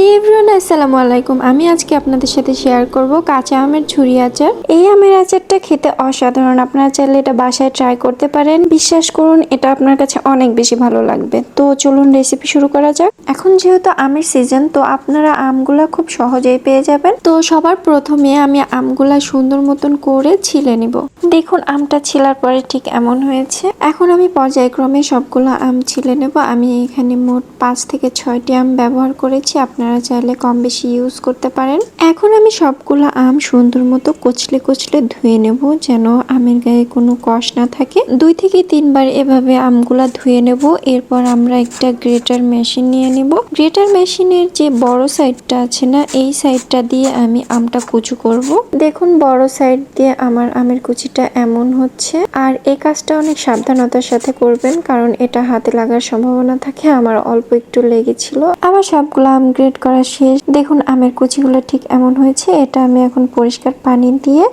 হে everyone আসসালামু আলাইকুম আমি আজকে আপনাদের সাথে শেয়ার করব কাঁচা আমের ঝুরি আচার। এই আমের আচারটা খেতে অসাধারণ। আপনারা চাইলে এটা বাসায় ট্রাই করতে পারেন। বিশ্বাস করুন, এটা আপনার কাছে অনেক বেশি ভালো লাগবে। তো চলুন রেসিপি শুরু করা যাক। এখন যেহেতু আমের সিজন তো আপনারা আমগুলা খুব সহজেই পেয়ে যাবেন। তো সবার প্রথমে আমি আমগুলা সুন্দর মতন করে ছিলে নিব। দেখুন, আমটা ছিলার পরে ঠিক এমন হয়েছে। এখন আমি পর্যায়ক্রমে সবগুলো আম ছিলে নেব। আমি এখানে মোট পাঁচ থেকে ছয়টি আম ব্যবহার করেছি। আপনারা চাইলে কম বেশি ইউজ করতে পারেন। এখন আমি সবগুলো আম সুন্দর মতো কচলে কচলে ধুয়ে নেব যেন আমের গায়ে কোনো কষ না থাকে। দুই থেকে তিনবার এভাবে আমগুলা ধুয়ে নেব। এরপর আমরা একটা গ্রেটার মেশিন নিয়ে নেব। গ্রেটার মেশিনের যে বড় সাইডটা আছে না, এই সাইডটা দিয়ে আমি আমটা কুচু করব। দেখুন, বড় সাইড দিয়ে আমার আমের কুচিটা এমন হচ্ছে। আর এই কাজটা অনেক সাবধানতার সাথে করবেন, কারণ এটা হাতে লাগার সম্ভাবনা থাকে। আমার অল্প একটু লেগেছিল। আবার সবগুলো আম গ্রেড করা শেষ। দেখুন, আমের কুচিগুলো ঠিক এমন হয়েছে, এটা আমি এখন পরিষ্কার পানি দিয়ে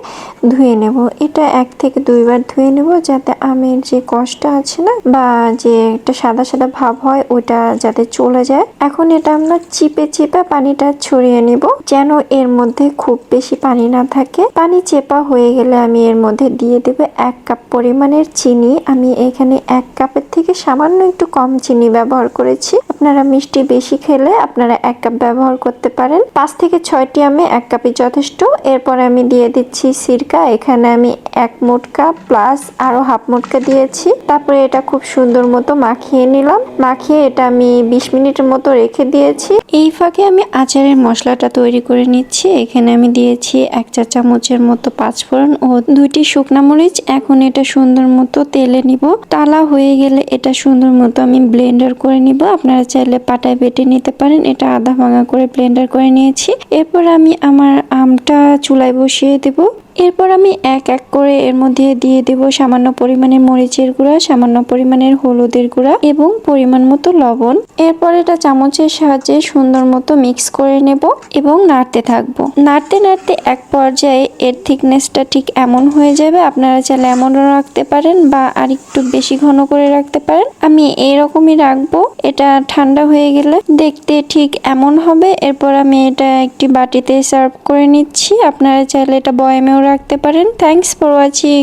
ধুয়ে নেব। এটা এক থেকে দুইবার ধুয়ে নেব যাতে আমের যে কষটা আছে না, বা যে একটা সাদা সাদা ভাব হয়, ওটা যাতে চলে যায়। এখন এটা আমরা চিপে চিপে পানিটা ছড়িয়ে নেব, যেন এর মধ্যে খুব বেশি পানি না থাকে। পানি চেপা হয়ে গেলে আমি এর মধ্যে দিয়ে দেব এক কাপ পরিমাণের চিনি। আমি এখানে এক কাপের থেকে সামান্য একটু কম চিনি ব্যবহার করেছি। আপনারা মিষ্টি বেশি খেলে আপনারা এক কাপ ব্যবহার করতে পারেন। পাঁচ থেকে ছয়টি আমি এক কাপই যথেষ্ট। এরপর আমি দিয়ে দিচ্ছি সিরকা। এখানে আমি এক মোটকা প্লাস আরও হাফ মোটকা দিয়েছি। তারপরে এটা খুব সুন্দর মতো মাখিয়ে নিলাম। মাখিয়ে এটা আমি বিশ মিনিটের মতো রেখে দিয়েছি। এই ফাঁকে আমি আচারের মশলাটা তৈরি করে নিচ্ছি। এখানে আমি দিয়েছি এক চা চামচের মতো পাঁচফোড়ন ও দুইটি শুকনা মরিচ। এখন এটা সুন্দর মতো তেলে নিব। টালা হয়ে গেলে এটা সুন্দর মতো আমি ব্লেন্ডার করে নিব। আপনারা চাইলে পাটায় বেটে নিতে পারেন। এটা আধা ভাঙা করে ব্লেন্ডার করে নিয়েছি। এরপর আমি আমার আমটা চুলায় বসিয়ে দেব। এরপর আমি এক এক করে এর মধ্যে দিয়ে দেব সামান্য পরিমাণের মরিচের গুঁড়া, সামান্য পরিমাণের হলুদের গুঁড়া এবং পরিমাণ মতো লবণ। এরপর এটা চামচের সাহায্যে সুন্দর মতো মিক্স করে নেব এবং নাড়তে থাকব। নাড়তে নাড়তে এক পর্যায়ে এর থিকনেসটা ঠিক এমন হয়ে যাবে, আপনারা চাইলে এমনও রাখতে পারেন বা আর একটু বেশি ঘন করে রাখতে পারেন। আমি এইরকমই রাখব, এটা ঠান্ডা হয়ে গেলে দেখতে ঠিক এমন হবে। এরপর আমি এটা একটি বাটিতে সার্ভ করে নিচ্ছি, আপনারা চাইলে এটা বয়ামেও রাখতে পারেন। Thanks for watching